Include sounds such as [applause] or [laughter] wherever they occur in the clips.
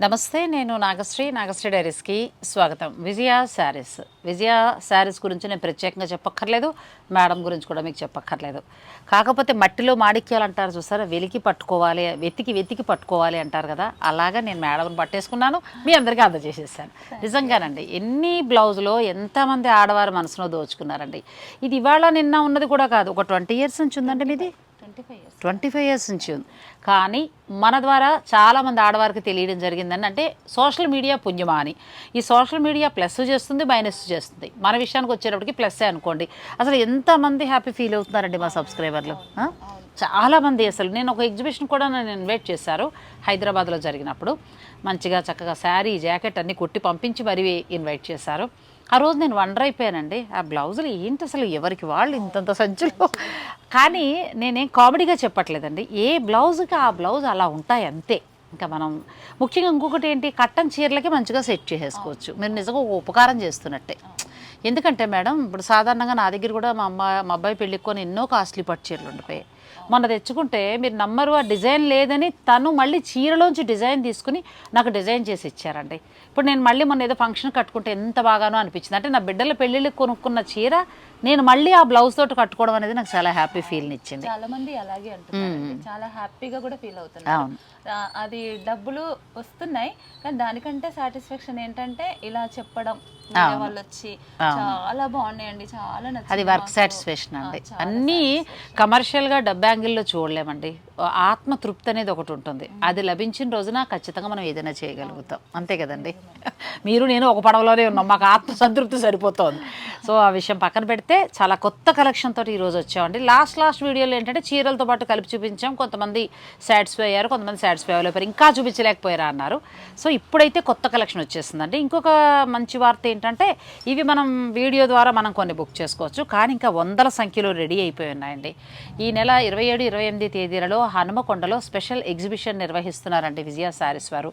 నమస్తే నేను నాగశ్రీ. నాగశ్రీ డైరీస్కి స్వాగతం. విజయ శారీస్. విజయ శారీస్ గురించి నేను ప్రత్యేకంగా చెప్పక్కర్లేదు. మేడం గురించి కూడా మీకు చెప్పక్కర్లేదు. కాకపోతే మట్టిలో మాణిక్యాలు అంటారు చూసారా? వెలికి పట్టుకోవాలి వెతికి వెతికి పట్టుకోవాలి అంటారు కదా? అలాగా నేను మేడంని పట్టేసుకున్నాను. మీ అందరికీ అందజేసేసాను. నిజంగానండి ఎన్ని బ్లౌజులో ఎంతమంది ఆడవారు మనసులో దోచుకున్నారండి. ఇది ఇవాళ నిన్న ఉన్నది కూడా కాదు ఒక ట్వంటీ ఇయర్స్ నుంచి ఉందండి మీది? ట్వంటీ ఫైవ్ ఇయర్స్ నుంచి ఉంది కానీ మన ద్వారా చాలామంది ఆడవారికి తెలియడం జరిగిందని అంటే సోషల్ మీడియా పుణ్యమా అని ఈ సోషల్ మీడియా ప్లస్ చేస్తుంది మైనస్ చేస్తుంది. మన విషయానికి వచ్చేటప్పటికి ప్లస్సే అనుకోండి. అసలు ఎంతమంది హ్యాపీ ఫీల్ అవుతున్నారండి మా సబ్స్క్రైబర్లు? చాలామంది అసలు. నేను ఒక ఎగ్జిబిషన్ కూడా నన్ను ఇన్వైట్ చేశారు హైదరాబాద్లో జరిగినప్పుడు. మంచిగా చక్కగా శారీ జాకెట్ అన్నీ కొట్టి పంపించి మరీ ఇన్వైట్ చేశారు. ఆ రోజు నేను వండర్ అయిపోయానండి. ఆ బ్లౌజులు ఏంటి అసలు? ఎవరికి వాళ్ళు ఇంతంత సంచులు? కానీ నేనేం కామెడీగా చెప్పట్లేదండి. ఏ బ్లౌజ్కి ఆ బ్లౌజ్ అలా ఉంటాయి అంతే. ఇంకా మనం ముఖ్యంగా ఇంకొకటి ఏంటి? కట్టన్ చీరలకి మంచిగా సెట్ చేసేసుకోవచ్చు. మీరు నిజంగా ఒక ఉపకారం చేస్తున్నట్టే. ఎందుకంటే మేడం ఇప్పుడు సాధారణంగా నా దగ్గర కూడా మా అమ్మ మా అబ్బాయి పెళ్ళికి కొని ఎన్నో కాస్ట్లీ పట్టు చీరలు ఉండిపోయాయి. మొన్న తెచ్చుకుంటే మీరు నమ్మరు ఆ డిజైన్ లేదని తను మళ్ళీ చీరలోంచి డిజైన్ తీసుకుని నాకు డిజైన్ చేసి ఇచ్చారండి. ఇప్పుడు నేను మళ్ళీ మొన్న ఏదో ఫంక్షన్ కట్టుకుంటే ఎంత బాగానో అనిపించింది. అంటే నా బిడ్డల పెళ్ళిళ్ళకి కొనుక్కున్న చీర నేను మళ్ళీ ఆ బ్లౌజ్ తోటి కట్టుకోవడం అనేది నాకు చాలా హ్యాపీ ఫీల్ని ఇచ్చింది. చాలా మంది అలాగే అంటున్నారు చాలా హ్యాపీగా కూడా ఫీల్ అవుతున్నారు. అది డబ్బులు వస్తున్నాయి కానీ దానికంటే సాటిస్ఫాక్షన్ ఏంటంటే ఇలా చెప్పడం. వాళ్ళు వచ్చి చాలా బాగున్నాయండి చాలా అది వర్క్. సాటిస్ఫాక్షన్ అండి. అన్నీ satisfaction. కమర్షియల్గా డబ్బు యాంగిల్లో చూడలేమండి. ఆత్మ తృప్తి అనేది ఒకటి ఉంటుంది. అది లభించిన రోజున ఖచ్చితంగా మనం ఏదైనా చేయగలుగుతాం. అంతే కదండి? మీరు నేను ఒక పడవలోనే ఉన్నాం. మాకు ఆత్మ సంతృప్తి సరిపోతుంది. సో ఆ విషయం పక్కన పెడితే చాలా కొత్త కలెక్షన్ తోటి ఈరోజు వచ్చామండి. లాస్ట్ లాస్ట్ వీడియోలో ఏంటంటే చీరలతో పాటు కలిపి చూపించాం. కొంతమంది సాటిస్ఫై అయ్యారు కొంతమంది సాటిస్ఫై అవ్వలేపారు ఇంకా చూపించలేకపోయారా అన్నారు. సో ఇప్పుడైతే కొత్త కలెక్షన్ వచ్చేసిందండి. ఇంకొక మంచి వార్త ఏంటంటే ఇవి మనం వీడియో ద్వారా మనం కొన్ని బుక్ చేసుకోవచ్చు. కానీ ఇంకా వందల సంఖ్యలో రెడీ అయిపోయి ఉన్నాయండి. ఈ నెల ఇరవై ఏడు ఇరవై ఎనిమిది తేదీలలో హనుమకొండలో స్పెషల్ ఎగ్జిబిషన్ నిర్వహిస్తున్నారండి విజయ శారీస్ వారు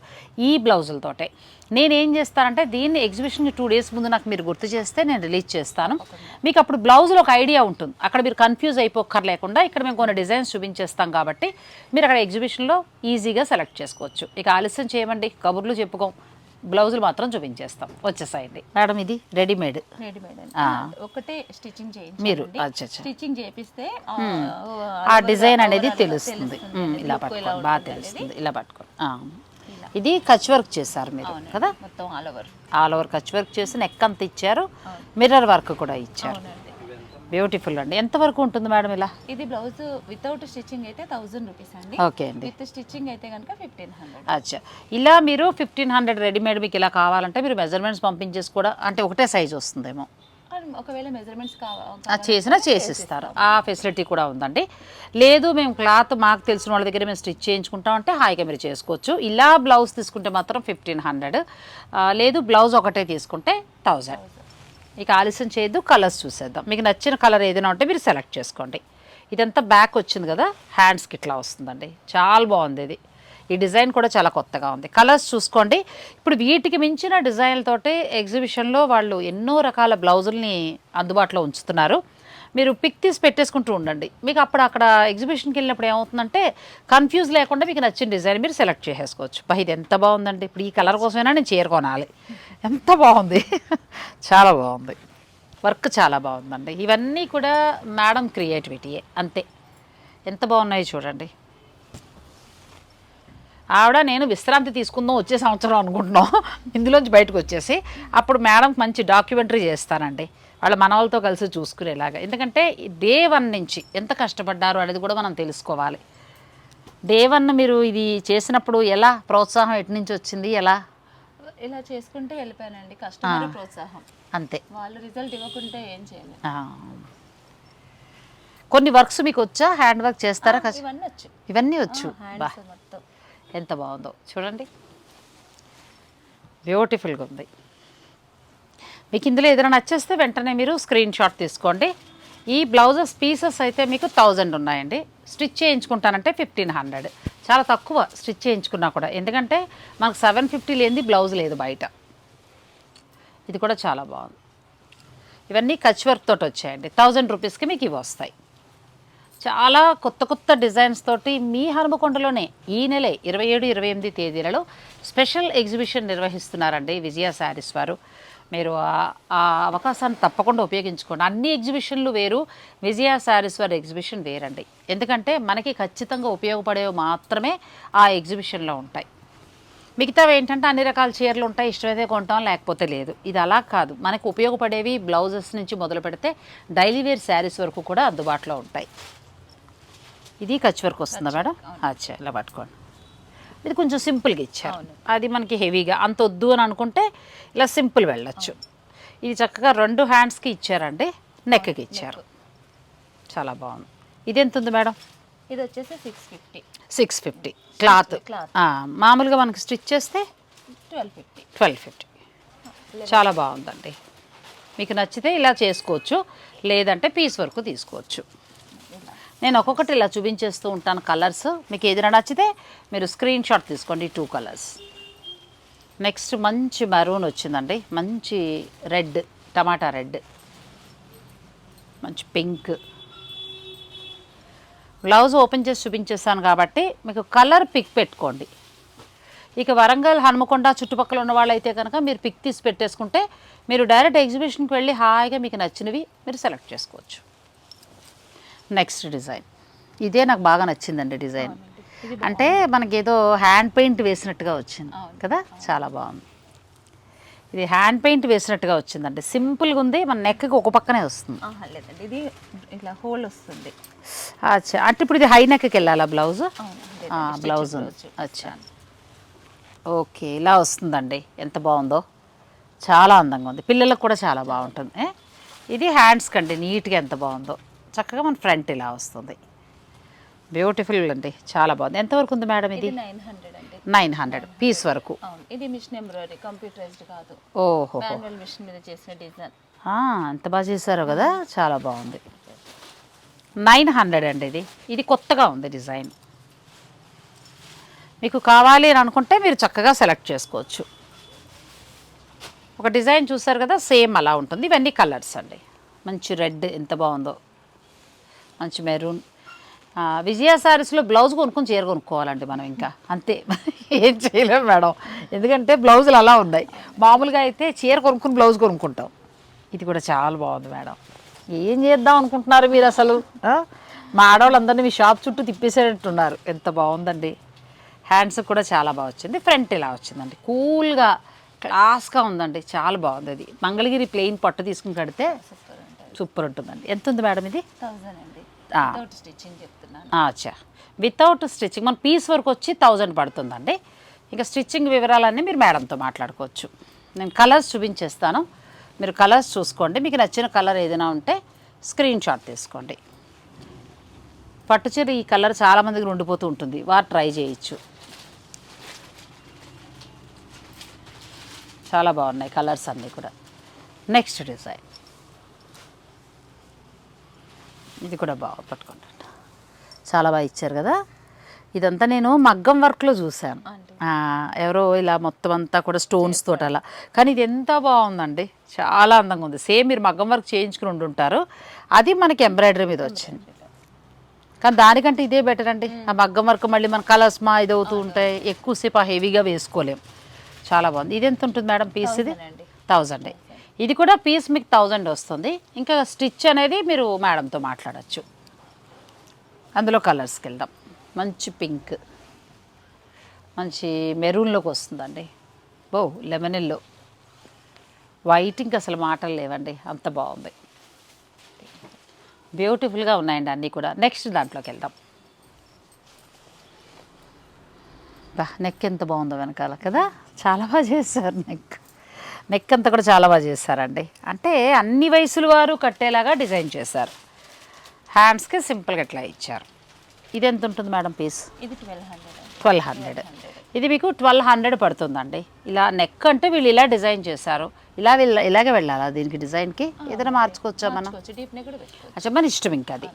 ఈ బ్లౌజులతోటే. నేనేం చేస్తానంటే దీన్ని ఎగ్జిబిషన్కి టూ డేస్ ముందు నాకు మీరు గుర్తు చేస్తే నేను రిలీజ్ చేస్తాను. మీకు అప్పుడు బ్లౌజులో ఒక ఐడియా ఉంటుంది. అక్కడ మీరు కన్ఫ్యూజ్ అయిపోక్కర్లేకుండా ఇక్కడ మేము కొన్ని డిజైన్స్ చూపించేస్తాం కాబట్టి మీరు అక్కడ ఎగ్జిబిషన్లో ఈజీగా సెలెక్ట్ చేసుకోవచ్చు. ఇక ఆలస్యం చేయమండి. కబుర్లు చెప్పుకోం. బ్లౌజులు మాత్రం చూపించేస్తాం. వచ్చేసాయండి మేడం ఇది రెడీమేడ్. రెడీమేడ్. ఒకటే స్టిచ్చింగ్ చేయించి మీరు. స్టిచ్చింగ్ చేపిస్తే ఆ, డిజైన్ అనేది తెలుస్తుంది. ఇలా పట్టుకోండి బాగా. తెలుస్తుంది. ఇలా పట్టుకోండి. ఇది కచ్ వర్క్ చేశారు మీరు. కదా? మొత్తం all over. All over Kutch work చేసి నెక్ అంత ఇచ్చారు. మిర్రర్ వర్క్ కూడా ఇచ్చారు. బ్యూటిఫుల్ అండి. ఎంతవరకు ఉంటుంది మేడం ఇలా? ఇది బ్లౌజ్ వితౌట్ స్టిచ్చింగ్ అయితే థౌజండ్ రూపీస్ అండి. ఓకే అండి. విత్ స్టిచ్చింగ్ అయితే కనుక ఫిఫ్టీన్ హండ్రెడ్ అచ్చా. ఇలా మీరు ఫిఫ్టీన్ హండ్రెడ్ రెడీమేడ్ మీకు ఇలా కావాలంటే మీరు మెజర్మెంట్స్ పంపించేసి కూడా అంటే ఒకటే సైజ్ వస్తుందేమో. ఒకవేళ మెజర్మెంట్స్ చేసినా చేసిస్తారు. ఆ ఫెసిలిటీ కూడా ఉందండి. లేదు మేము క్లాత్ మాకు తెలిసిన వాళ్ళ దగ్గర మేము స్టిచ్ చేయించుకుంటాం అంటే హాయిగా మీరు చేసుకోవచ్చు. ఇలా బ్లౌజ్ తీసుకుంటే మాత్రం ఫిఫ్టీన్ హండ్రెడ్ లేదు బ్లౌజ్ ఒకటే తీసుకుంటే థౌజండ్ ఇక ఆలస్యం చేయొద్దు కలర్స్ చూసేద్దాం. మీకు నచ్చిన కలర్ ఏదైనా ఉంటే మీరు సెలెక్ట్ చేసుకోండి. ఇదంతా బ్యాక్ వచ్చింది కదా హ్యాండ్స్కి ఇట్లా వస్తుందండి. చాలా బాగుంది ఇది. ఈ డిజైన్ కూడా చాలా కొత్తగా ఉంది. కలర్స్ చూసుకోండి. ఇప్పుడు వీటికి మించిన డిజైన్లతోటి ఎగ్జిబిషన్లో వాళ్ళు ఎన్నో రకాల బ్లౌజుల్ని అందుబాటులో ఉంచుతున్నారు. మీరు పిక్ తీసి పెట్టేసుకుంటూ ఉండండి. మీకు అప్పుడు అక్కడ ఎగ్జిబిషన్కి వెళ్ళినప్పుడు ఏమవుతుందంటే కన్ఫ్యూజ్ లేకుండా మీకు నచ్చిన డిజైన్ మీరు సెలెక్ట్ చేసేసుకోవచ్చు. బా ఇది ఎంత బాగుందండి. ఇప్పుడు ఈ కలర్ కోసమైనా నేను చీర కొనాలి. ఎంత బాగుంది. [laughs] చాలా బాగుంది. వర్క్ చాలా బాగుందండి. ఇవన్నీ కూడా మేడం క్రియేటివిటీయే అంతే. ఎంత బాగున్నాయి చూడండి. ఆవిడ నేను విశ్రాంతి తీసుకుందాం వచ్చే సంవత్సరం అనుకుంటున్నాం. [laughs] ఇందులోంచి బయటకు వచ్చేసి అప్పుడు మేడం మంచి డాక్యుమెంటరీ చేస్తానండి. వాళ్ళ మనవాళ్ళతో కలిసి చూసుకునేలాగా. ఎందుకంటే డే వన్ నుంచి ఎంత కష్టపడ్డారు అనేది కూడా మనం తెలుసుకోవాలి. డే వన్ మీరు ఇది చేసినప్పుడు ఎలా? ప్రోత్సాహం ఎటు నుంచి వచ్చింది? ఎలా? ఇలా చేసుకుంటే వెళ్ళిపోయానండి. కస్టమర్ ప్రోత్సాహం. అంతే. వాళ్ళు రిజల్ట్ ఇవ్వకుంటే ఏం చేయలేదు ఆ. కొన్ని వర్క్స్ మీకు వచ్చా? హ్యాండ్ వర్క్ చేస్తారా? కష్ట- ఇవన్నీ వచ్చు. ఇవన్నీ వచ్చు. ఎంత బాగుందో. చూడండి. బ్యూటిఫుల్గా ఉంది. మీకు ఇందులో ఏదైనా నచ్చేస్తే వెంటనే మీరు స్క్రీన్ షాట్ తీసుకోండి. ఈ బ్లౌజెస్ పీసెస్ అయితే మీకు థౌజండ్ ఉన్నాయండి. స్టిచ్ చేయించుకుంటానంటే ఫిఫ్టీన్ హండ్రెడ్ చాలా తక్కువ స్టిచ్ చేయించుకున్నా కూడా. ఎందుకంటే మనకు సెవెన్ ఫిఫ్టీ లేనిది బ్లౌజ్ లేదు బయట. ఇది కూడా చాలా బాగుంది. ఇవన్నీ కచ్ వర్క్ తోటి వచ్చాయండి. థౌజండ్ రూపీస్కి మీకు ఇవి వస్తాయి. చాలా కొత్త కొత్త డిజైన్స్ తోటి మీ హనుమకొండలోనే ఈ నెలే ఇరవై ఏడు ఇరవై ఎనిమిది తేదీలలో స్పెషల్ ఎగ్జిబిషన్ నిర్వహిస్తున్నారండి విజయ శారీస్ వారు. మీరు ఆ- అవకాశాన్ని తప్పకుండా ఉపయోగించుకోండి. అన్ని ఎగ్జిబిషన్లు వేరు విజయ శారీస్ వారి ఎగ్జిబిషన్ వేరండి. ఎందుకంటే మనకి ఖచ్చితంగా ఉపయోగపడేవి మాత్రమే ఆ ఎగ్జిబిషన్లో ఉంటాయి. మిగతావి ఏంటంటే అన్ని రకాల చీరలు ఉంటాయి ఇష్టమైతే కొంటాం లేకపోతే లేదు. ఇది అలా కాదు. మనకు ఉపయోగపడేవి బ్లౌజెస్ నుంచి మొదలు పెడితే డైలీ వేర్ శారీస్ వరకు కూడా అందుబాటులో ఉంటాయి. ఇది కచ్ వర్క్ వస్తుందా మేడం? అచ్చా ఇలా పట్టుకోండి. ఇది కొంచెం సింపుల్గా ఇచ్చారు. అది మనకి హెవీగా అంత వద్దు అని అనుకుంటే ఇలా సింపుల్ వెళ్ళొచ్చు. ఇది చక్కగా రెండు హ్యాండ్స్కి ఇచ్చారండి నెక్కి ఇచ్చారు. చాలా బాగుంది. ఇది ఎంత ఉంది మేడం? ఇది వచ్చేసి six fifty. Six fifty. Cloth. మామూలుగా మనకి స్టిచ్ చేస్తే ట్వెల్వ్ ఫిఫ్టీ. Twelve fifty. చాలా బాగుందండి. మీకు నచ్చితే ఇలా చేసుకోవచ్చు లేదంటే పీస్ వరకు తీసుకోవచ్చు. నేను ఒక్కొక్కటి ఇలా చూపించేస్తూ ఉంటాను కలర్స్. మీకు ఏదైనా నచ్చితే మీరు స్క్రీన్ షాట్ తీసుకోండి టూ కలర్స్. నెక్స్ట్ మంచి మరూన్ వచ్చిందండి. మంచి రెడ్ టమాటా రెడ్. మంచి పింక్. బ్లౌజ్ ఓపెన్ చేసి చూపించేస్తాను కాబట్టి మీకు కలర్ పిక్ పెట్టుకోండి. ఇక వరంగల్ హనుమకొండ చుట్టుపక్కల ఉన్న వాళ్ళైతే కనుక మీరు పిక్ తీసి పెట్టేసుకుంటే మీరు డైరెక్ట్ ఎగ్జిబిషన్కి వెళ్ళి హాయిగా మీకు నచ్చినవి మీరు సెలెక్ట్ చేసుకోవచ్చు. Next design. ఇదే నాకు బాగా నచ్చిందండి డిజైన్. అంటే మనకి ఏదో హ్యాండ్ పెయింట్ వేసినట్టుగా వచ్చింది కదా? చాలా బాగుంది. ఇది హ్యాండ్ పెయింట్ వేసినట్టుగా వచ్చిందండి. సింపుల్గా ఉంది మన నెక్కి ఒక పక్కనే వస్తుంది. లేదండి. ఇది ఇట్లా హోల్ వస్తుంది. అచ్చా. అంటే ఇప్పుడు ఇది హై నెక్కి వెళ్ళాలా బ్లౌజ్? బ్లౌజ్. అచ్చా. ఓకే ఇలా వస్తుందండి. ఎంత బాగుందో. చాలా అందంగా ఉంది. పిల్లలకు కూడా చాలా బాగుంటుంది? ఇది హ్యాండ్స్ కండి నీట్గా ఎంత బాగుందో. చక్కగా మన ఫ్రంట్ ఇలా వస్తుంది. బ్యూటిఫుల్ అండి. చాలా బాగుంది. ఎంతవరకు ఉంది మేడం ఇది? నైన్ హండ్రెడ్ అండి. నైన్ హండ్రెడ్ పీస్ వరకు. ఇది మిషన్ ఎంబ్రాయిడరీ కంప్యూటరైజ్డ్ కాదు. ఓహో మిషన్ మీద చేసిన డిజైన్. ఎంత బాగా చేశారో కదా? చాలా బాగుంది. నైన్ హండ్రెడ్ అండి ఇది. ఇది కొత్తగా ఉంది డిజైన్. మీకు కావాలి అని అనుకుంటే మీరు చక్కగా సెలెక్ట్ చేసుకోవచ్చు. ఒక డిజైన్ చూసారు కదా? సేమ్ అలా ఉంటుంది. ఇవన్నీ కలర్స్ అండి. మంచి రెడ్ ఎంత బాగుందో. మంచి మెరూన్. విజయ సారీస్లో బ్లౌజ్ కొనుక్కొని చీర కొనుక్కోవాలండి మనం ఇంకా. అంతే. [laughs] ఏం చేయలేము మేడం. ఎందుకంటే బ్లౌజులు అలా ఉన్నాయి. మామూలుగా అయితే చీర కొనుక్కుని బ్లౌజ్ కొనుక్కుంటాం. ఇది కూడా చాలా బాగుంది మేడం. ఏం చేద్దాం అనుకుంటున్నారు మీరు అసలు? మా ఆడవాళ్ళందరినీ మీ షాప్ చుట్టూ తిప్పేసేటట్టున్నారు. ఎంత బాగుందండి. హ్యాండ్స్ కూడా చాలా బాగా వచ్చింది. ఫ్రంట్ ఇలా వచ్చిందండి. కూల్గా క్లాస్గా ఉందండి. చాలా బాగుంది అది. మంగళగిరి ప్లెయిన్ పట్టు తీసుకుని కడితే సూపర్ ఉంటుంది. సూపర్ ఉంటుందండి. ఎంత ఉంది మేడం ఇది? థౌజండ్. వితౌట్ స్టిచ్చింగ్ చెప్తున్నాను. అచ్చా వితౌట్ స్టిచ్చింగ్ మన పీస్ వరకు వచ్చి థౌజండ్ పడుతుందండి. ఇంకా స్టిచ్చింగ్ వివరాలన్నీ మీరు మేడంతో మాట్లాడుకోవచ్చు. నేను కలర్స్ చూపించేస్తాను. మీరు కలర్స్ చూసుకోండి. మీకు నచ్చిన కలర్ ఏదైనా ఉంటే స్క్రీన్ షాట్ తీసుకోండి. పట్టుచీర ఈ కలర్ చాలా మందికి ఉండిపోతూ ఉంటుంది. వారు ట్రై చేయొచ్చు. చాలా బాగున్నాయి కలర్స్ అన్నీ కూడా. నెక్స్ట్ డిజైన్ ఇది కూడా బాగా పట్టుకోండి చాలా బాగా ఇచ్చారు కదా. ఇదంతా నేను మగ్గం వర్క్లో చూశాను. ఎవరో ఇలా మొత్తం అంతా కూడా స్టోన్స్ తోటి అలా. కానీ ఇది ఎంత బాగుందండి. చాలా అందంగా ఉంది. సేమ్ మీరు మగ్గం వర్క్ చేయించుకుని ఉండుంటారు అది మనకి ఎంబ్రాయిడరీ మీద వచ్చింది. కానీ దానికంటే ఇదే బెటర్ అండి. ఆ మగ్గం వర్క్ మళ్ళీ మన కలర్స్ మా ఇది అవుతూ ఉంటాయి. ఎక్కువసేపు ఆ హెవీగా వేసుకోలేం. చాలా బాగుంది. ఇది ఎంత ఉంటుంది మేడం పీస్ ఇది. థౌజండ్ ఇది కూడా పీస్ మీకు థౌజండ్ వస్తుంది. ఇంకా స్టిచ్ అనేది మీరు మేడంతో మాట్లాడచ్చు. అందులో కలర్స్కి వెళ్దాం. మంచి పింక్ మంచి మెరూన్లోకి వస్తుందండి. బో లెమన్ ఎల్లో వైట్ ఇంకా అసలు మాటలు లేవండి. అంత బాగుంది. బ్యూటిఫుల్గా ఉన్నాయండి అన్నీ కూడా. నెక్స్ట్ దాంట్లోకి వెళ్దాం. బా నెక్ ఎంత బాగుందో వెనకాల కదా. చాలా బాగా చేశారు నెక్ నెక్ అంతా కూడా చాలా బాగా చేశారండి అంటే అన్ని వయసుల వారు కట్టేలాగా డిజైన్ చేశారు. హ్యాండ్స్కి సింపుల్గా ఇట్లా ఇచ్చారు. ఇది ఎంత ఉంటుంది మేడం పీస్? ఇది ట్వెల్వ్ హండ్రెడ్ ట్వెల్వ్ హండ్రెడ్. ఇది మీకు ట్వెల్వ్ హండ్రెడ్ పడుతుందండి. ఇలా నెక్ అంటే వీళ్ళు ఇలా డిజైన్ చేశారు. ఇలా వీళ్ళ ఇలాగే వెళ్ళాలా దీనికి డిజైన్కి? ఏదైనా మార్చుకోవచ్చా మనం? అచ్చా మన ఇష్టం ఇంకా అది.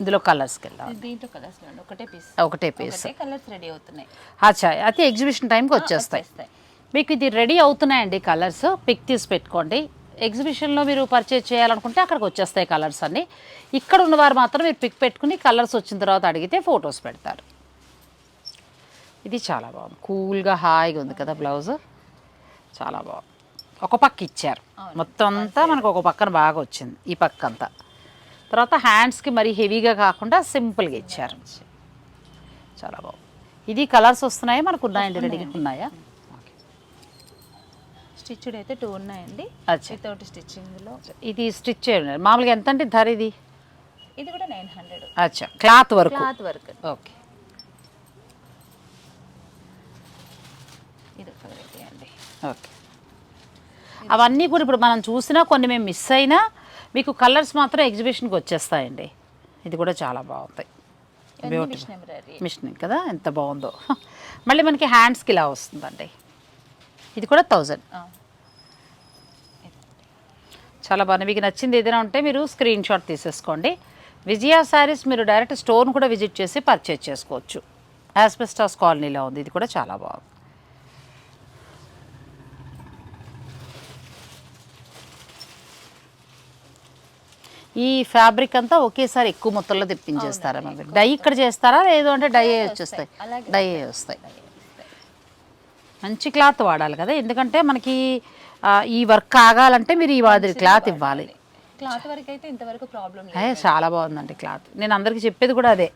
ఇందులో కలర్స్కి వెళ్దాం దీంట్లో కలర్స్ ఒకటే పీస్. ఒకటే పీస్. కలర్స్ రెడీ అవుతున్నాయి. అచ్చా అయితే ఎగ్జిబిషన్ టైంకి వచ్చేస్తాయి. మీకు ఇది రెడీ అవుతున్నాయండి కలర్స్. పిక్ తీసి పెట్టుకోండి. ఎగ్జిబిషన్లో మీరు పర్చేజ్ చేయాలనుకుంటే అక్కడికి వచ్చేస్తాయి కలర్స్ అన్నీ. ఇక్కడ ఉన్నవారు మాత్రం మీరు పిక్ పెట్టుకుని కలర్స్ వచ్చిన తర్వాత అడిగితే ఫొటోస్ పెడతారు. ఇది చాలా బాగుంది. కూల్గా హాయిగా ఉంది కదా బ్లౌజ్ చాలా బాగుంది. ఒక పక్క ఇచ్చారు. మొత్తం అంతా మనకు ఒక పక్కన బాగా వచ్చింది. ఈ పక్క అంతా. తర్వాత హ్యాండ్స్కి మరీ హెవీగా కాకుండా సింపుల్గా ఇచ్చారు. చాలా బాగుంది. ఇది కలర్స్ వస్తున్నాయా? మనకు ఉన్నాయండి రెడీగా ఉన్నాయా. స్టిచ్డ్ అయితే టూ ఉన్నాయండి. వితౌట్ స్టిచ్చింగ్లో. ఇది స్టిచ్ చేయండి. మామూలుగా ఎంత అంటే ధర ఇది? ఇది కూడా నైన్ హండ్రెడ్. అచ్చా. క్లాత్ వరకు? Cloth work. ఓకే. ఇది అండి. ఓకే. అవన్నీ కూడా ఇప్పుడు మనం చూసినా కొన్ని మేము మిస్ అయినా మీకు కలర్స్ మాత్రం ఎగ్జిబిషన్కి వచ్చేస్తాయండి. ఇది కూడా చాలా బాగుంటాయి. ఎంబ్రాయిడరీ. మిషన్ కదా? ఎంత బాగుందో. మళ్ళీ మనకి హ్యాండ్స్కి ఇలా వస్తుందండి. ఇది కూడా థౌజండ్. చాలా బాగుంది మీకు నచ్చింది ఏదైనా ఉంటే మీరు స్క్రీన్ షాట్ తీసేసుకోండి. విజయ శారీస్ మీరు డైరెక్ట్ స్టోర్ని కూడా విజిట్ చేసి పర్చేజ్ చేసుకోవచ్చు. యాస్బెస్టాస్ కాలనీలో ఉంది. ఇది కూడా చాలా బాగుంది. ఈ ఫ్యాబ్రిక్ అంతా ఒకేసారి ఎక్కువ మొత్తంలో తెప్పించేస్తారా మరి? డై ఇక్కడ చేస్తారా? లేదు అంటే డై వచ్చేస్తాయి. డై వస్తాయి. మంచి క్లాత్ వాడాలి కదా. ఎందుకంటే మనకి ఈ వర్క్ ఆగాలంటే మీరు ఈ మాదిరి క్లాత్ ఇవ్వాలి. క్లాత్ వరకు అయితే ఇంతవరకు ప్రాబ్లం చాలా బాగుందండి క్లాత్. నేను అందరికీ చెప్పేది కూడా అదే.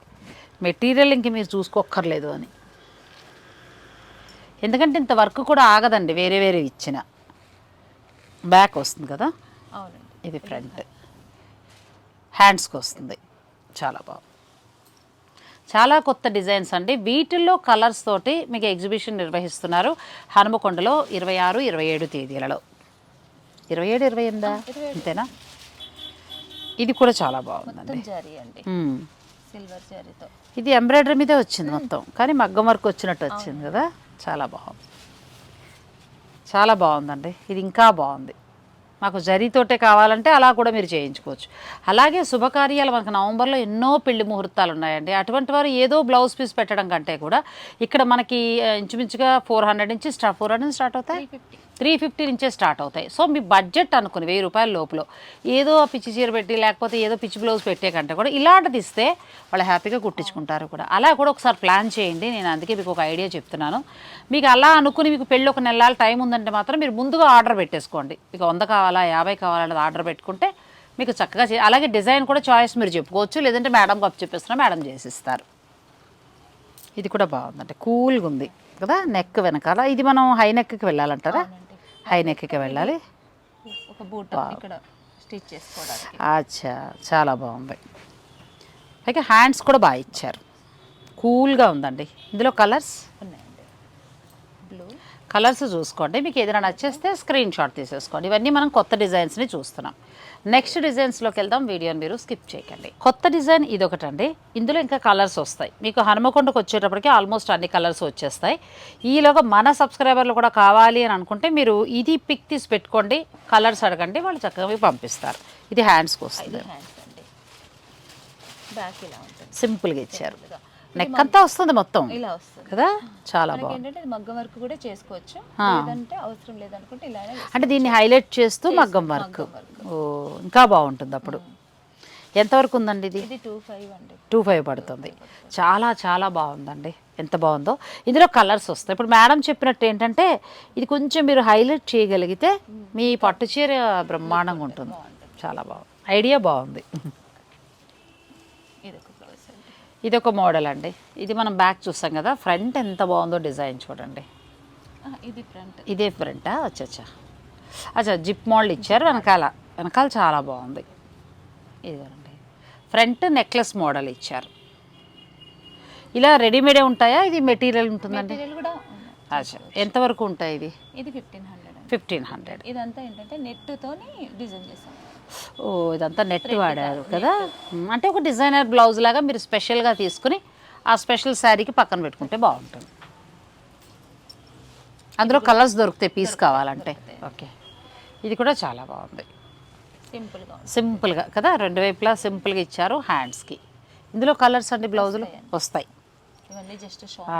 మెటీరియల్ ఇంక మీరు చూసుకోక్కర్లేదు అని. ఎందుకంటే ఇంత వర్క్ కూడా ఆగదండి వేరే వేరే ఇచ్చిన. బ్యాక్ వస్తుంది కదా. అవునండి. ఇది ఫ్రంట్. హ్యాండ్స్కి వస్తుంది. చాలా బాగుంది. చాలా కొత్త డిజైన్స్ అండి. వీటిల్లో కలర్స్ తోటి మీకు ఎగ్జిబిషన్ నిర్వహిస్తున్నారు. హనుమకొండలో ఇరవై ఆరు ఇరవై ఏడు తేదీలలో. ఇరవై ఏడు ఇరవై ఎనిమిదా అంతేనా? ఇది కూడా చాలా బాగుందండి. సిల్వర్ జరీతో. ఇది ఎంబ్రాయిడరీ మీదే వచ్చింది మొత్తం. కానీ మగ్గం వర్క్ వచ్చినట్టు వచ్చింది కదా? చాలా బాగుంది. చాలా బాగుందండి. ఇది ఇంకా బాగుంది. మాకు జరీతోటే కావాలంటే అలా కూడా మీరు చేయించుకోవచ్చు. అలాగే శుభకార్యాలు మనకు నవంబర్లో ఎన్నో పెళ్ళి ముహూర్తాలు ఉన్నాయండి. అటువంటి వారు ఏదో బ్లౌజ్ పీస్ పెట్టడం కంటే కూడా ఇక్కడ మనకి ఇంచుమించుగా ఫోర్ హండ్రెడ్ నుంచి స్టార్ట్ ఫోర్ హండ్రెడ్ స్టార్ట్ అవుతాయి? త్రీ ఫిఫ్టీ నుంచే స్టార్ట్ అవుతాయి. సో మీ బడ్జెట్ అనుకుని వెయ్యి రూపాయల లోపల ఏదో పిచ్చి చీర పెట్టి లేకపోతే ఏదో పిచ్చి బ్లౌజ్ పెట్టే కంటే కూడా ఇలాంటిది ఇస్తే వాళ్ళు హ్యాపీగా కుట్టించుకుంటారు కూడా. అలా కూడా ఒకసారి ప్లాన్ చేయండి. నేను అందుకే మీకు ఒక ఐడియా చెప్తున్నాను. మీకు అలా అనుకుని మీకు పెళ్ళి ఒక నెలల టైం ఉందంటే మాత్రం మీరు ముందుగా ఆర్డర్ పెట్టేసుకోండి. మీకు వంద కావాలా యాభై కావాలన్నది ఆర్డర్ పెట్టుకుంటే మీకు చక్కగా చే అలాగే డిజైన్ కూడా చాయిస్ మీరు చెప్పుకోవచ్చు. లేదంటే మేడం కప్పు చెప్పేస్తున్నా మేడం చేసిస్తారు. ఇది కూడా బాగుందంటే కూల్గా ఉంది కదా నెక్ వెనకాల. ఇది మనం హై నెక్కి వెళ్ళాలంటారా? హై నెక్కి వెళ్ళాలి. ఒక బూట్ ఇక్కడ స్టిచ్ చేసుకోవడానికి. అచ్చా చాలా బాగుంది. పైగా హ్యాండ్స్ కూడా బాగా ఇచ్చారు. కూల్గా ఉందండి. ఇందులో కలర్స్? ఉన్నాయండి బ్లూ కలర్స్ చూసుకోండి. మీకు ఏదైనా నచ్చేస్తే స్క్రీన్ షాట్ తీసేసుకోండి. ఇవన్నీ మనం కొత్త డిజైన్స్ని చూస్తున్నాం. నెక్స్ట్ డిజైన్స్లోకి వెళ్దాం. వీడియోని మీరు స్కిప్ చేయకండి. కొత్త డిజైన్ ఇదొకటండి. ఇందులో ఇంకా కలర్స్ వస్తాయి. మీకు హనుమకొండకు వచ్చేటప్పటికి ఆల్మోస్ట్ అన్ని కలర్స్ వచ్చేస్తాయి. ఈలోగా మన సబ్స్క్రైబర్లు కూడా కావాలి అని అనుకుంటే మీరు ఇది పిక్ తీసి పెట్టుకోండి. కలర్స్ అడగండి. వాళ్ళు చక్కగా మీకు పంపిస్తారు. ఇది హ్యాండ్స్కి వస్తుంది. హ్యాండ్స్ అండి. బ్యాక్ ఇలా ఉంటుంది. సింపుల్గా ఇచ్చారు. నెక్ అంతా వస్తుంది మొత్తం. ఇలా వస్తుంది. కదా? చాలా బాగుంది. ఏంటంటే మగ్గం వర్క్ కూడా చేసుకోవచ్చు. లేదంటే అవసరం లేదనుకుంటే ఇలానే అంటే దీన్ని హైలైట్ చేస్తూ మగ్గం వర్క్. ఓ ఇంకా బాగుంటుంది అప్పుడు. ఎంతవరకు ఉందండి ఇది? ఇది టూ ఫైవ్ అండి. టూ ఫైవ్ పడుతుంది. చాలా చాలా బాగుందండి. ఎంత బాగుందో. ఇందులో కలర్స్ వస్తాయి. ఇప్పుడు మేడం చెప్పినట్టు ఏంటంటే ఇది కొంచెం మీరు హైలైట్ చేయగలిగితే మీ పట్టు చీర బ్రహ్మాండంగా ఉంటుంది. చాలా బాగుంది. ఐడియా బాగుంది ఇది ఒక బ్లౌజ్ అండి ఇది ఒక మోడల్ అండి. ఇది మనం బ్యాక్ చూస్తాం కదా ఫ్రంట్ ఎంత బాగుందో డిజైన్ చూడండి. ఇది ఫ్రంట్. ఇదే ఫ్రంటా అచ్చా అచ్చా. అచ్చా జిప్ మోడల్ ఇచ్చారు వెనకాల. వెనకాల చాలా బాగుంది. ఇదిగోండి ఫ్రంట్ నెక్లెస్ మోడల్ ఇచ్చారు. ఇలా రెడీమేడే ఉంటాయా? ఇది మెటీరియల్ ఉంటుందండి. అచ్చా ఎంతవరకు ఉంటాయి ఇది? ఇది ఫిఫ్టీన్ హండ్రెడ్ ఫిఫ్టీన్ హండ్రెడ్. ఇదంతా ఏంటంటే నెట్తోని డిజైన్ చేసాం ఓ ఇదంతా నెట్ వాడారు కదా? అంటే ఒక డిజైనర్ బ్లౌజ్ లాగా మీరు స్పెషల్గా తీసుకుని ఆ స్పెషల్ శారీకి పక్కన పెట్టుకుంటే బాగుంటుంది. అందులో కలర్స్ దొరుకుతాయి పీస్ కావాలంటే. ఓకే. ఇది కూడా చాలా బాగుంది. సింపుల్గా సింపుల్గా కదా? రెండు వైపులా సింపుల్గా ఇచ్చారు హ్యాండ్స్కి. ఇందులో కలర్స్ అండి బ్లౌజులు? వస్తాయి.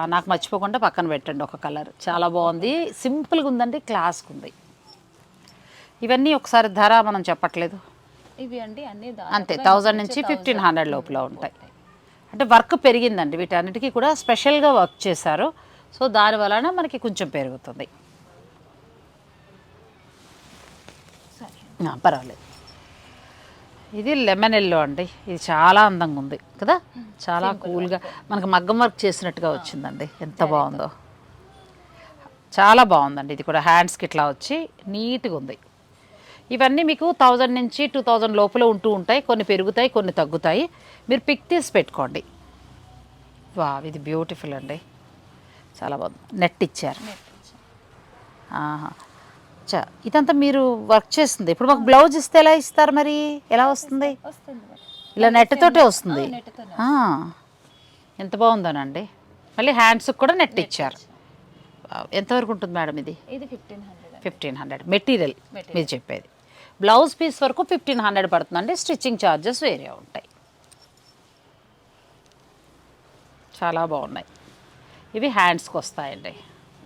నాకు మర్చిపోకుండా పక్కన పెట్టండి ఒక కలర్. చాలా బాగుంది. సింపుల్గా ఉందండి క్లాస్గా ఉంది. ఇవన్నీ ఒకసారి ధర మనం చెప్పట్లేదు. ఇవి అండి అన్ని అంతే థౌజండ్ నుంచి ఫిఫ్టీన్ హండ్రెడ్ లోపల ఉంటాయి. అంటే వర్క్ పెరిగిందండి వీటన్నిటికీ కూడా స్పెషల్గా వర్క్ చేశారు. సో దాని వలన మనకి కొంచెం పెరుగుతుంది. పర్వాలేదు. ఇది లెమన్ ఎల్లో అండి ఇది చాలా అందంగా ఉంది కదా? చాలా కూల్గా మనకు మగ్గం వర్క్ చేసినట్టుగా వచ్చిందండి ఎంత బాగుందో. చాలా బాగుందండి ఇది కూడా హ్యాండ్స్కి ఇట్లా వచ్చి నీట్గా ఉంది. ఇవన్నీ మీకు థౌజండ్ నుంచి టూ థౌజండ్ లోపల ఉంటూ ఉంటాయి. కొన్ని పెరుగుతాయి కొన్ని తగ్గుతాయి. మీరు పిక్ తీసి పెట్టుకోండి. వా ఇది బ్యూటిఫుల్ అండి. చాలా బాగుంది. నెట్ ఇచ్చారు. చా ఇదంతా మీరు వర్క్ చేస్తుంది. ఇప్పుడు మాకు బ్లౌజ్ ఇస్తే ఎలా ఇస్తారు మరి? ఎలా వస్తుంది. ఇలా నెట్ తోటే వస్తుంది. ఎంత బాగుందోనండి. మళ్ళీ హ్యాండ్స్కి కూడా నెట్ ఇచ్చారు. ఎంతవరకు ఉంటుంది మేడం ఇది? ఫిఫ్టీన్ హండ్రెడ్ మెటీరియల్ మీరు చెప్పేది. బ్లౌజ్ పీస్ వరకు ఫిఫ్టీన్ హండ్రెడ్ పడుతుందండి. స్టిచ్చింగ్ ఛార్జెస్ వేరే ఉంటాయి. చాలా బాగున్నాయి. ఇవి హ్యాండ్స్కి వస్తాయండి.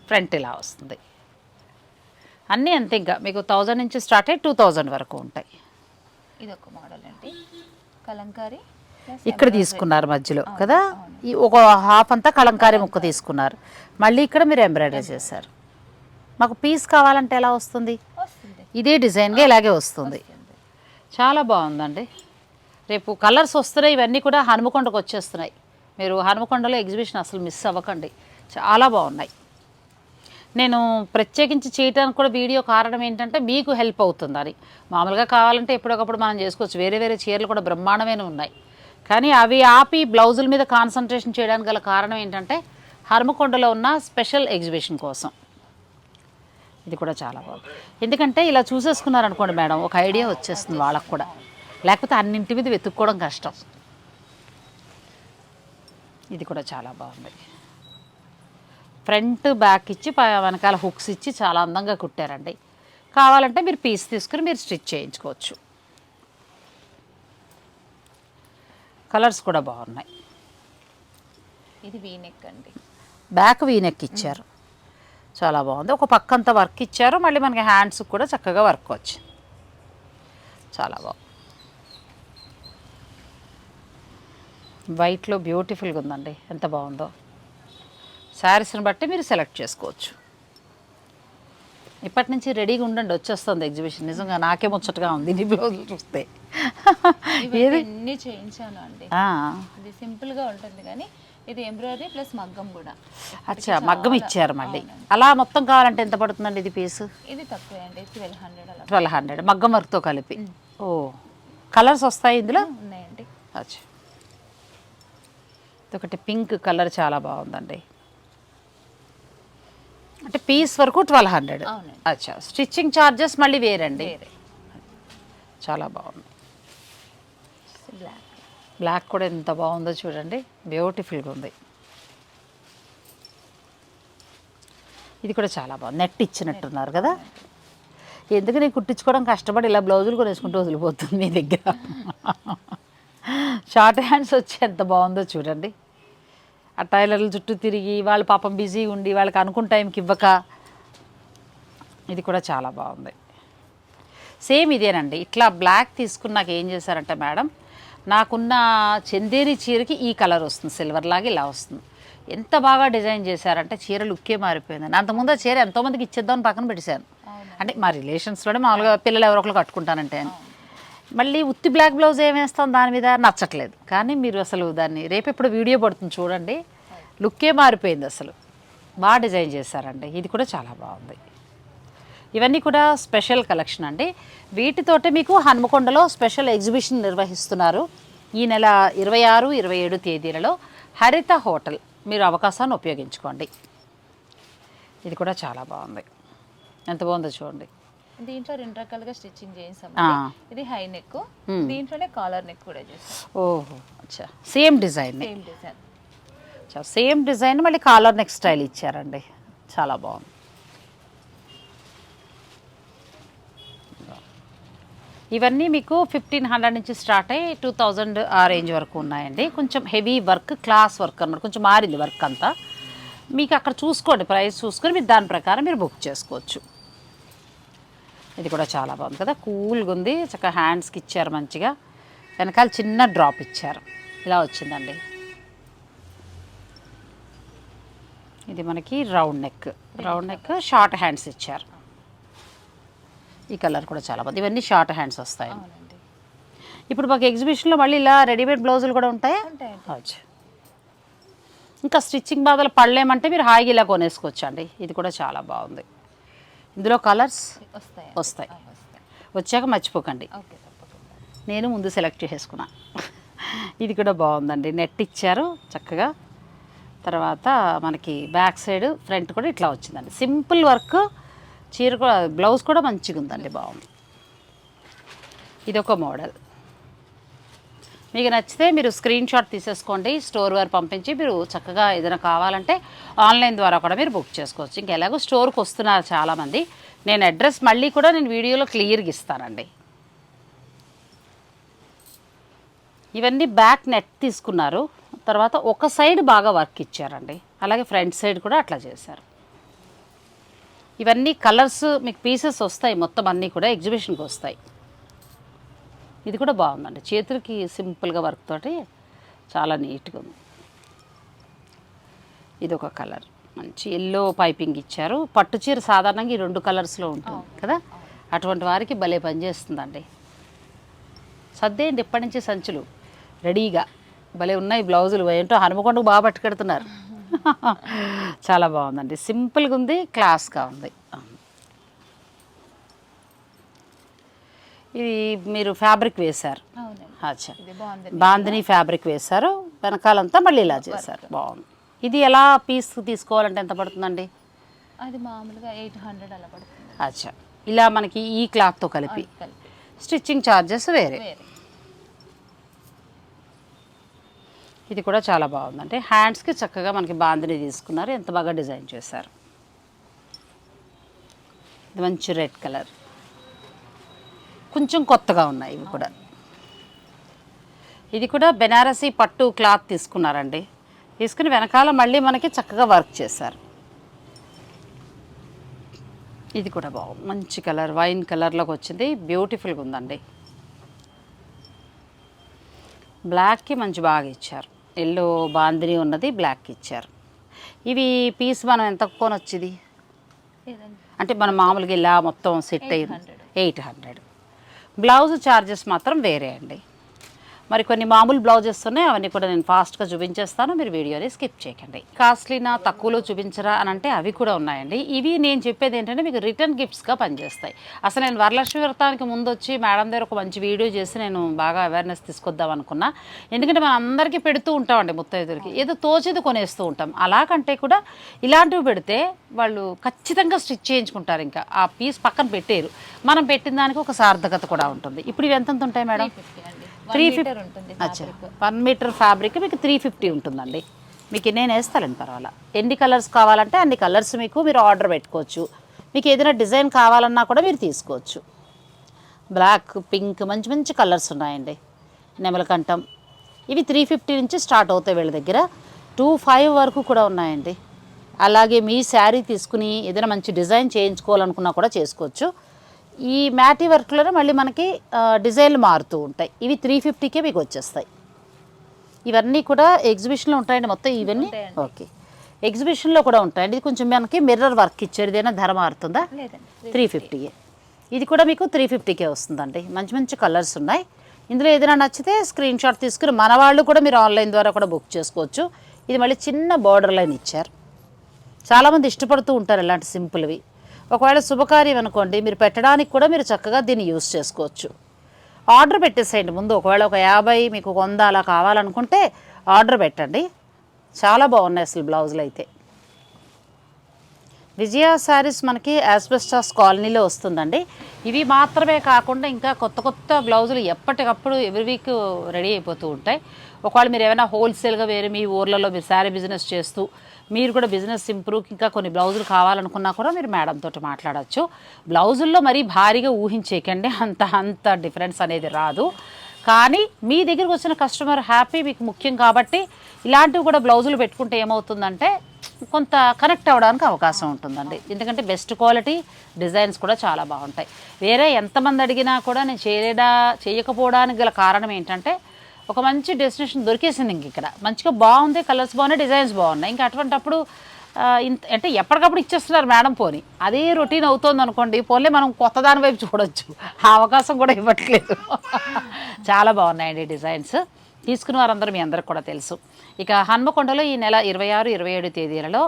ఫ్రంట్ ఇలా వస్తుంది. అన్నీ అంతే ఇంకా. మీకు థౌజండ్ నుంచి స్టార్ట్ అయ్యి టూ థౌజండ్ వరకు ఉంటాయి. ఇది ఒక మోడల్ అండి. కలంకారీ ఇక్కడ తీసుకున్నారు మధ్యలో కదా? ఈ ఒక హాఫ్ అంతా కలంకారీ ముక్క తీసుకున్నారు. మళ్ళీ ఇక్కడ మీరు ఎంబ్రాయిడరీ చేశారు. మాకు పీస్ కావాలంటే ఎలా వస్తుంది? ఇదే డిజైన్గా ఇలాగే వస్తుంది. చాలా బాగుందండి. రేపు కలర్స్ వస్తున్నాయి ఇవన్నీ కూడా హనుమకొండకు వచ్చేస్తున్నాయి. మీరు హనుమకొండలో ఎగ్జిబిషన్ అసలు మిస్ అవ్వకండి. చాలా బాగున్నాయి. నేను ప్రత్యేకించి చేయడానికి కూడా వీడియో కారణం ఏంటంటే మీకు హెల్ప్ అవుతుందని. మామూలుగా కావాలంటే ఎప్పటికప్పుడు మనం చేసుకోవచ్చు. వేరే వేరే చీరలు కూడా బ్రహ్మాండమైన ఉన్నాయి. కానీ అవి ఆపి బ్లౌజుల మీద కాన్సన్ట్రేషన్ చేయడానికి గల కారణం ఏంటంటే హర్మకొండలో ఉన్న స్పెషల్ ఎగ్జిబిషన్ కోసం. ఇది కూడా చాలా బాగుంది. ఎందుకంటే ఇలా చూసేసుకున్నారు అనుకోండి మేడం ఒక ఐడియా వచ్చేస్తుంది వాళ్ళకు కూడా. లేకపోతే అన్నింటి మీద వెతుక్కోవడం కష్టం. ఇది కూడా చాలా బాగుంది. ఫ్రంట్ బ్యాక్ ఇచ్చి వెనకాల హుక్స్ ఇచ్చి చాలా అందంగా కుట్టారండి. కావాలంటే మీరు పీస్ తీసుకుని మీరు స్టిచ్ చేయించుకోవచ్చు. కలర్స్ కూడా బాగున్నాయి. ఇది వీనెక్ అండి. బ్యాక్ వీనెక్ ఇచ్చారు. చాలా బాగుంది. ఒక పక్కంతా వర్క్ ఇచ్చారు. మళ్ళీ మనకి హ్యాండ్స్ కూడా చక్కగా వర్క్ వచ్చింది చాలా బాగుంది. వైట్లో బ్యూటిఫుల్గా ఉందండి. ఎంత బాగుందో. శారీస్ని బట్టి మీరు సెలెక్ట్ చేసుకోవచ్చు. ఇప్పటి నుంచి రెడీగా ఉండండి. వచ్చేస్తుంది ఎగ్జిబిషన్ నిజంగా నాకే ముచ్చటగా ఉంది నీ బ్లౌజులు చూస్తే. ఇవి ఏది? ఎన్ని చేయించాను అండి. ఆ, ఇది సింపుల్గా ఉంటుంది కానీ ఇది ఎంబ్రాయిడరీ ప్లస్ మగ్గం కూడా. అచ్చా మగ్గం ఇచ్చారు మళ్ళీ. అలా మొత్తం కావాలంటే ఎంత పడుతుందండి ఇది పీసు ఇది తక్కువే అండి ట్వెల్వ్ హండ్రెడ్ అలా. ట్వెల్వ్ హండ్రెడ్ మగ్గం వర్క్తో కలిపి. ఓ కలర్స్ వస్తాయి ఇందులో? ఉన్నాయండి. అచ్చా. ఒకటి పింక్ కలర్ చాలా బాగుందండి. అంటే పీస్ వరకు ట్వెల్వ్ హండ్రెడ్. అచ్చా. స్టిచ్చింగ్ ఛార్జెస్ మళ్ళీ వేరండి. వేరే. చాలా బాగుంది. బ్లాక్ బ్లాక్ కూడా ఎంత బాగుందో చూడండి. బ్యూటిఫుల్గా ఉంది. ఇది కూడా చాలా బాగుంది. నెట్ ఇచ్చినట్టున్నారు కదా. ఎందుకు నేను కుట్టించుకోవడం కష్టపడి ఇలా బ్లౌజులు కొనేసుకుంటూ వదిలిపోతుంది మీ దగ్గర. షార్ట్ హ్యాండ్స్ వచ్చి ఎంత బాగుందో చూడండి. ఆ టైలర్ల చుట్టూ తిరిగి వాళ్ళు పాపం బిజీ ఉండి వాళ్ళకి అనుకున్న టైంకి ఇవ్వక. ఇది కూడా చాలా బాగుంది. సేమ్ ఇదేనండి. ఇట్లా బ్లాక్ తీసుకున్నాక ఏం చేశారంటే మేడం నాకున్న చందేరి చీరకి ఈ కలర్ వస్తుంది సిల్వర్ లాగా ఇలా వస్తుంది. ఎంత బాగా డిజైన్ చేశారంటే చీర లుక్కే మారిపోయింది. అంతకుముందు ఆ చీర ఎంతోమందికి ఇచ్చేద్దామని పక్కన పెట్టేశాను. అంటే మా రిలేషన్స్లోనే మామూలుగా పిల్లలు ఎవరో ఒకరు కట్టుకుంటానంటే అని. మళ్ళీ ఉత్తి బ్లాక్ బ్లౌజ్ ఏం వేస్తాం దాని మీద నచ్చట్లేదు. కానీ మీరు అసలు దాన్ని రేపు ఇప్పుడు వీడియో పడుతుంది చూడండి. లుక్కే మారిపోయింది అసలు. బాగా డిజైన్ చేశారండి. ఇది కూడా చాలా బాగుంది. ఇవన్నీ కూడా స్పెషల్ కలెక్షన్ అండి. వీటితోటి మీకు హన్మకొండలో స్పెషల్ ఎగ్జిబిషన్ నిర్వహిస్తున్నారు. ఈ నెల ఇరవై ఆరు ఇరవై ఏడు తేదీలలో హరిత హోటల్. మీరు అవకాశాన్ని ఉపయోగించుకోండి. ఇది కూడా చాలా బాగుంది. ఎంత బాగుందో చూడండి. దీంట్లో రెండు రకాలుగా స్టిచ్చింగ్ ఆ. ఇది హై నెక్ దీంట్లోనే కాలర్ నెక్ కూడా చేసాం ఓహో అచ్చా. Same design same design. Same design మళ్ళీ కాలర్ నెక్ స్టైల్ ఇచ్చారండి. చాలా బాగుంది. ఇవన్నీ మీకు ఫిఫ్టీన్ హండ్రెడ్ నుంచి స్టార్ట్ అయ్యి టూ థౌజండ్ ఆ రేంజ్ వరకు ఉన్నాయండి. కొంచెం హెవీ వర్క్ క్లాస్ వర్క్ అన్నమాట. కొంచెం మారింది వర్క్ అంతా. మీకు అక్కడ చూసుకోండి ప్రైస్ చూసుకొని మీరు దాని ప్రకారం మీరు బుక్ చేసుకోవచ్చు. ఇది కూడా చాలా బాగుంది కదా. కూల్గా ఉంది. చక్కగా హ్యాండ్స్కి ఇచ్చారు మంచిగా. వెనకాల చిన్న డ్రాప్ ఇచ్చారు. ఇలా వచ్చిందండి. ఇది మనకి round neck round neck short hands ఇచ్చారు. ఈ కలర్ కూడా చాలా బాగుంది. ఇవన్నీ షార్ట్ హ్యాండ్స్ వస్తాయి. ఇప్పుడు మాకు ఎగ్జిబిషన్లో మళ్ళీ ఇలా రెడీమేడ్ బ్లౌజులు కూడా ఉంటాయా? ఇంకా స్టిచ్చింగ్ బాధలు పడలేమంటే మీరు హాయిగా ఇలా కొనేసుకోవచ్చు అండి ఇది కూడా చాలా బాగుంది. ఇందులో కలర్స్ వస్తాయి. వచ్చాక మర్చిపోకండి. నేను ముందు సెలెక్ట్ చేసుకున్నా. ఇది కూడా బాగుందండి. నెట్ ఇచ్చారు చక్కగా. తర్వాత మనకి బ్యాక్ సైడ్ ఫ్రంట్ కూడా ఇట్లా వచ్చిందండి. సింపుల్ వర్క్ చీర కూడా బ్లౌజ్ కూడా మంచిగా ఉందండి బాగుంది ఇది ఒక మోడల్. మీకు నచ్చితే మీరు స్క్రీన్ షాట్ తీసేసుకోండి స్టోర్ వారు పంపించి మీరు చక్కగా ఏదైనా కావాలంటే ఆన్లైన్ ద్వారా కూడా మీరు బుక్ చేసుకోవచ్చు. ఇంకా ఎలాగో స్టోర్కి వస్తున్నారు చాలామంది. నేను అడ్రస్ మళ్ళీ కూడా నేను వీడియోలో క్లియర్గా ఇస్తానండి. ఇవన్నీ బ్యాక్ నెట్ తీసుకున్నారు. తర్వాత ఒక సైడ్ బాగా వర్క్ ఇచ్చారండి. అలాగే ఫ్రంట్ సైడ్ కూడా అట్లా చేశారు. ఇవన్నీ కలర్స్ మీకు పీసెస్ వస్తాయి మొత్తం అన్నీ కూడా ఎగ్జిబిషన్కి వస్తాయి. ఇది కూడా బాగుందండి. చేతులకి సింపుల్గా వర్క్ తోటి చాలా నీట్గా ఉంది. ఇది ఒక కలర్. మంచి ఎల్లో పైపింగ్ ఇచ్చారు. పట్టు చీర సాధారణంగా ఈ రెండు కలర్స్లో ఉంటుంది కదా? అటువంటి వారికి భలే పనిచేస్తుందండి. సర్దేయండి ఎప్పటి నుంచి సంచులు? రెడీగా. భలే ఉన్నాయి బ్లౌజులు. ఏంటో హనుమకొండకు బాగా పట్టుకెడుతున్నారు. [laughs] చాలా బాగుందండి. సింపుల్గా ఉంది క్లాస్గా ఉంది. ఇది మీరు ఫ్యాబ్రిక్ వేశారు. అచ్చా. బాందిని ఫ్యాబ్రిక్ వేశారు వెనకాలంతా మళ్ళీ ఇలా చేశారు. బాగుంది. ఇది ఎలా పీస్ తీసుకోవాలంటే ఎంత పడుతుందండి? అది మామూలుగా ఎయిట్ హండ్రెడ్ అలా పడుతుంది. అచ్చా. ఇలా మనకి ఈ క్లాత్తో కలిపి. కలిపి. స్టిచ్చింగ్ ఛార్జెస్ వేరే వేరే ఇది కూడా చాలా బాగుందండి. హ్యాండ్స్కి చక్కగా మనకి బాందిని తీసుకున్నారు. ఎంత బాగా డిజైన్ చేశారు. ఇది మంచి రెడ్ కలర్. కొంచెం కొత్తగా ఉన్నాయి ఇవి కూడా. ఇది కూడా బెనారసీ పట్టు క్లాత్ తీసుకున్నారండి. తీసుకుని వెనకాల మళ్ళీ మనకి చక్కగా వర్క్ చేశారు. ఇది కూడా బాగుంది. మంచి కలర్ వైన్ కలర్లోకి వచ్చింది. బ్యూటిఫుల్గా ఉందండి. బ్లాక్కి మంచి బాగా ఇచ్చారు. ఎల్లో బాందిని ఉన్నది బ్లాక్ ఇచ్చారు. ఇవి పీస్ మనం ఎంత కొనొచ్చింది? ఏదండి? అంటే మనం మామూలుగా ఇలా మొత్తం సెట్ అయ్యింది. Eight hundred. బ్లౌజ్ ఛార్జెస్ మాత్రం వేరే అండి. మరి కొన్ని మామూలు బ్లౌజెస్ ఉన్నాయి అవన్నీ కూడా నేను ఫాస్ట్గా చూపించేస్తాను. మీరు వీడియోని స్కిప్ చేయకండి. కాస్ట్లీనా తక్కువలో చూపించరా అని అంటే అవి కూడా ఉన్నాయండి. ఇవి నేను చెప్పేది ఏంటంటే మీకు రిటర్న్ గిఫ్ట్స్గా పనిచేస్తాయి. అసలు నేను వరలక్ష్మి వ్రతానికి ముందు వచ్చి మేడం దగ్గర ఒక మంచి వీడియో చేసి నేను బాగా అవేర్నెస్ తీసుకొద్దాం అనుకున్నా. ఎందుకంటే మనం అందరికీ పెడుతూ ఉంటామండి ముత్తైదులకి ఏదో తోచేది కొనేస్తూ ఉంటాం. అలాగంటే కూడా ఇలాంటివి పెడితే వాళ్ళు ఖచ్చితంగా స్టిచ్ చేయించుకుంటారు ఇంకా. ఆ పీస్ పక్కన పెట్టారు. మనం పెట్టిన దానికి ఒక సార్థకత కూడా ఉంటుంది. ఇప్పుడు ఇవి ఎంత ఉంటాయి మేడం త్రీ ఫిఫ్టీ ఉంటుంది అచ్చా. వన్ మీటర్ ఫ్యాబ్రిక్ మీకు త్రీ ఫిఫ్టీ ఉంటుందండి. మీకు నేను వేస్తానండి పర్వాలా. ఎన్ని కలర్స్ కావాలంటే అన్ని కలర్స్ మీకు మీరు ఆర్డర్ పెట్టుకోవచ్చు. మీకు ఏదైనా డిజైన్ కావాలన్నా కూడా మీరు తీసుకోవచ్చు. బ్లాక్ పింక్ మంచి మంచి కలర్స్ ఉన్నాయండి. నెమలకంఠం. ఇవి త్రీ ఫిఫ్టీ నుంచి స్టార్ట్ అవుతాయి వీళ్ళ దగ్గర. టూ ఫైవ్ వరకు కూడా ఉన్నాయండి. అలాగే మీ శారీ తీసుకుని ఏదైనా మంచి డిజైన్ చేయించుకోవాలనుకున్నా కూడా చేసుకోవచ్చు. ఈ మ్యాటీ వర్క్లోనే మళ్ళీ మనకి డిజైన్లు మారుతూ ఉంటాయి. ఇవి త్రీ ఫిఫ్టీకే మీకు వచ్చేస్తాయి. ఇవన్నీ కూడా ఎగ్జిబిషన్లో ఉంటాయండి మొత్తం ఇవన్నీ. ఓకే. ఎగ్జిబిషన్లో కూడా ఉంటాయండి. ఇది కొంచెం మనకి మిర్రర్ వర్క్ ఇచ్చారు ఇదేనా ధర మారుతుందా? త్రీ ఫిఫ్టీకే ఇది కూడా మీకు త్రీ ఫిఫ్టీకే వస్తుందండి. మంచి మంచి కలర్స్ ఉన్నాయి. ఇందులో ఏదైనా నచ్చితే స్క్రీన్ షాట్ తీసుకుని మన వాళ్ళు కూడా మీరు ఆన్లైన్ ద్వారా కూడా బుక్ చేసుకోవచ్చు. ఇది మళ్ళీ చిన్న బార్డర్ లైన్ ఇచ్చారు. చాలామంది ఇష్టపడుతూ ఉంటారు ఇలాంటి సింపుల్వి. ఒకవేళ శుభకార్యం అనుకోండి మీరు పెట్టడానికి కూడా మీరు చక్కగా దీన్ని యూస్ చేసుకోవచ్చు. ఆర్డర్ పెట్టేసేయండి ముందు. ఒకవేళ ఒక యాభై మీకు వంద అలా కావాలనుకుంటే ఆర్డర్ పెట్టండి. చాలా బాగున్నాయి అసలు బ్లౌజులు అయితే. విజయ శారీస్ మనకి యాస్బెస్టాస్ కాలనీలో వస్తుందండి. ఇవి మాత్రమే కాకుండా ఇంకా కొత్త కొత్త బ్లౌజులు ఎప్పటికప్పుడు ఎవ్రీ వీక్ రెడీ అయిపోతూ ఉంటాయి. ఒకవేళ మీరు ఏమైనా హోల్సేల్గా వేరే మీ ఊర్లలో మీరు శారీ బిజినెస్ చేస్తూ మీరు కూడా బిజినెస్ ఇంప్రూవ్ ఇంకా కొన్ని బ్లౌజులు కావాలనుకున్నా కూడా మీరు మేడం తోటి మాట్లాడచ్చు. బ్లౌజుల్లో మరీ భారీగా ఊహించేయకండి అంత అంత డిఫరెన్స్ అనేది రాదు. కానీ మీ దగ్గరకు వచ్చిన కస్టమర్ హ్యాపీ మీకు ముఖ్యం కాబట్టి ఇలాంటివి కూడా బ్లౌజులు పెట్టుకుంటే ఏమవుతుందంటే కొంత కనెక్ట్ అవ్వడానికి అవకాశం ఉంటుందండి. ఎందుకంటే బెస్ట్ క్వాలిటీ డిజైన్స్ కూడా చాలా బాగుంటాయి. వేరే ఎంతమంది అడిగినా కూడా నేను చేయడా చేయకపోవడానికి గల కారణం ఏంటంటే ఒక మంచి డెస్టినేషన్ దొరికేసింది ఇంక ఇక్కడ. మంచిగా బాగుంది కలర్స్ బాగున్నాయి డిజైన్స్ బాగున్నాయి. ఇంకా అటువంటప్పుడు ఇంత అంటే ఎప్పటికప్పుడు ఇచ్చేస్తున్నారు మేడం పోని. అదే రొటీన్ అవుతుంది అనుకోండి పోన్లే మనం కొత్త దాని వైపు చూడొచ్చు. ఆ అవకాశం కూడా ఇవ్వట్లేదు. చాలా బాగున్నాయండి డిజైన్స్ తీసుకున్న వారందరూ మీ అందరికి కూడా తెలుసు. ఇక హన్మకొండలో ఈ నెల ఇరవై ఆరు ఇరవై ఏడు తేదీలలో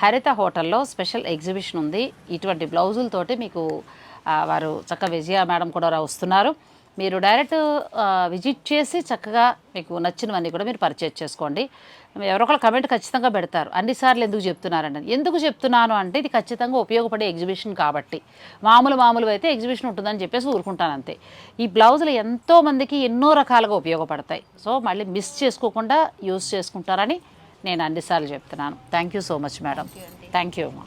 హరిత హోటల్లో స్పెషల్ ఎగ్జిబిషన్ ఉంది. ఇటువంటి బ్లౌజులతోటి మీకు వారు చక్కగా విజయ మేడం కూడా వస్తున్నారు. మీరు డైరెక్ట్ విజిట్ చేసి చక్కగా మీకు నచ్చినవన్నీ కూడా మీరు పర్చేజ్ చేసుకోండి. ఎవరో ఒకరు కమెంట్ ఖచ్చితంగా పెడతారు. అన్నిసార్లు ఎందుకు చెప్తున్నారండి ఎందుకు చెప్తున్నాను అంటే ఇది ఖచ్చితంగా ఉపయోగపడే ఎగ్జిబిషన్ కాబట్టి. మామూలు మామూలు అయితే ఎగ్జిబిషన్ ఉంటుందని చెప్పేసి ఊరుకుంటాను అంతే. ఈ బ్లౌజులు ఎంతో మందికి ఎన్నో రకాలుగా ఉపయోగపడతాయి. సో మళ్ళీ మిస్ చేసుకోకుండా యూస్ చేసుకుంటారని నేను అన్నిసార్లు చెప్తున్నాను. Thank you so much madam thank you అమ్మా